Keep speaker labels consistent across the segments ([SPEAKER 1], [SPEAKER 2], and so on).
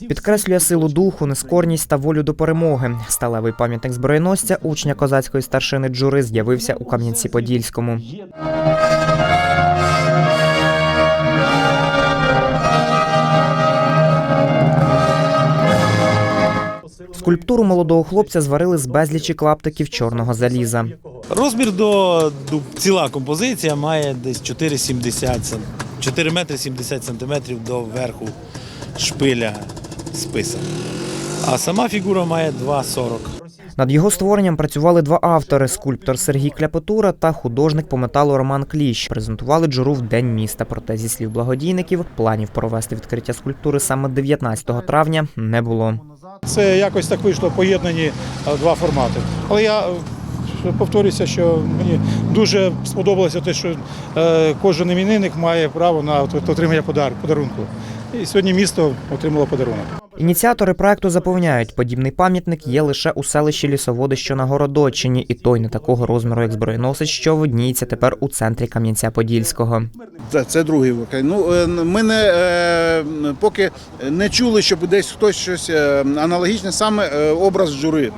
[SPEAKER 1] Підкреслює силу духу, нескорність та волю до перемоги. Сталевий пам'ятник зброєносця учня козацької старшини Джури з'явився у Кам'янці-Подільському. Скульптуру молодого хлопця зварили з безлічі клаптиків чорного заліза.
[SPEAKER 2] Розмір до, до ціла композиція має десь 4,70 см, 4 метри 70 сантиметрів до верху шпиля списа. А сама фігура має 2,40.
[SPEAKER 1] Над його створенням працювали два автори: скульптор Сергій Кляпотура та художник по металу Роман Кліщ. Презентували джуру в день міста. Проте зі слів благодійників, планів провести відкриття скульптури саме 19 травня не було.
[SPEAKER 3] Це якось так вийшло поєднані е, два формати. Але я е, повторюся, що мені дуже сподобалося те, що е, кожен іменинник має право на отримання подар- подарунку. І сьогодні місто отримало подарунок.
[SPEAKER 1] Ініціатори проекту запевняють, подібний пам'ятник є лише у селищі Лісоводи, що на Городочині, і той не такого розміру, як зброєносець, що видніється тепер у центрі Кам'янця-Подільського.
[SPEAKER 4] Це, це другий випадок. Ну, е, ми не, е, поки не чули, щоб десь хтось щось е, аналогічне, саме образ жури.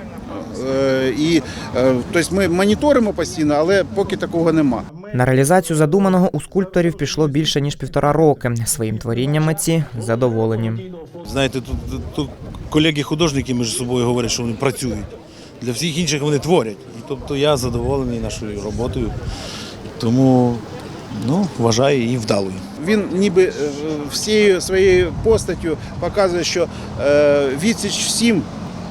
[SPEAKER 4] І тобто ми моніторимо постійно, але поки такого нема.
[SPEAKER 1] На реалізацію задуманого у скульпторів пішло більше ніж півтора роки. Своїм творінням митці задоволені.
[SPEAKER 2] Знаєте, тут, тут, колеги-художники між собою говорять, що вони працюють. Для всіх інших вони творять. І тобто я задоволений нашою роботою. Тому ну, вважаю її вдалою.
[SPEAKER 4] Він ніби е, всією своєю постаттю показує, що е, відсіч всім,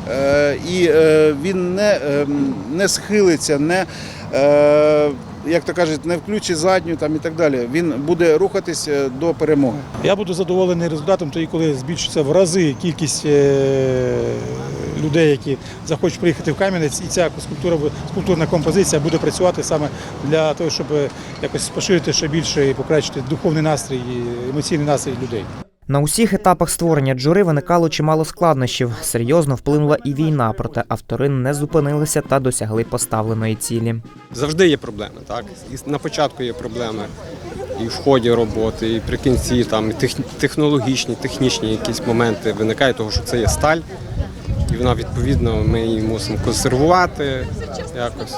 [SPEAKER 4] е, і е, він не, е, не схилиться, не. Е, Як то кажуть, не включить задню там і так далі. Він буде рухатись е, до перемоги.
[SPEAKER 3] Я буду задоволений результатом тоді, коли збільшиться в рази кількість е, людей, які захочуть приїхати в Кам'янець, і ця скульптура, скульптурна композиція буде працювати саме для того, щоб якось поширити ще більше і покращити духовний настрій, емоційний настрій людей.
[SPEAKER 1] На усіх етапах створення джури виникало чимало складнощів. Серйозно вплинула і війна, проте автори не зупинилися та досягли поставленої цілі.
[SPEAKER 5] завжди є проблеми. Так? І на початку є проблеми і в ході роботи, і при кінці там і тех- технологічні, технічні якісь моменти виникають, того, що це є сталь, і вона відповідно ми її мусимо консервувати якось.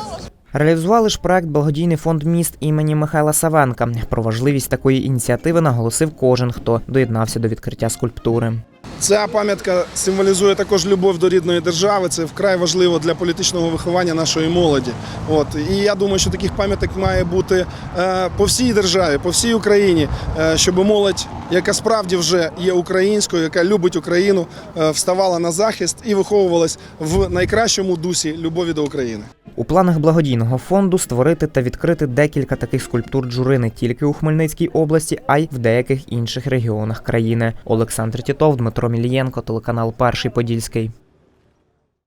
[SPEAKER 1] Реалізували ж проект благодійний фонд міст імені Михайла Савенка. Про важливість такої ініціативи наголосив кожен, хто доєднався до відкриття скульптури.
[SPEAKER 6] Ця пам'ятка символізує також любов до рідної держави. Це вкрай важливо для політичного виховання нашої молоді. От і я думаю, що таких пам'яток має бути е, по всій державі, по всій Україні, е, щоб молодь, яка справді вже є українською, яка любить Україну, е, вставала на захист і виховувалась в найкращому дусі любові до України.
[SPEAKER 1] У планах благодійного фонду створити та відкрити декілька таких скульптур джури не тільки у Хмельницькій області, а й в деяких інших регіонах країни. Олександр Тітов, Дмитро Мілієнко, телеканал Перший Подільський.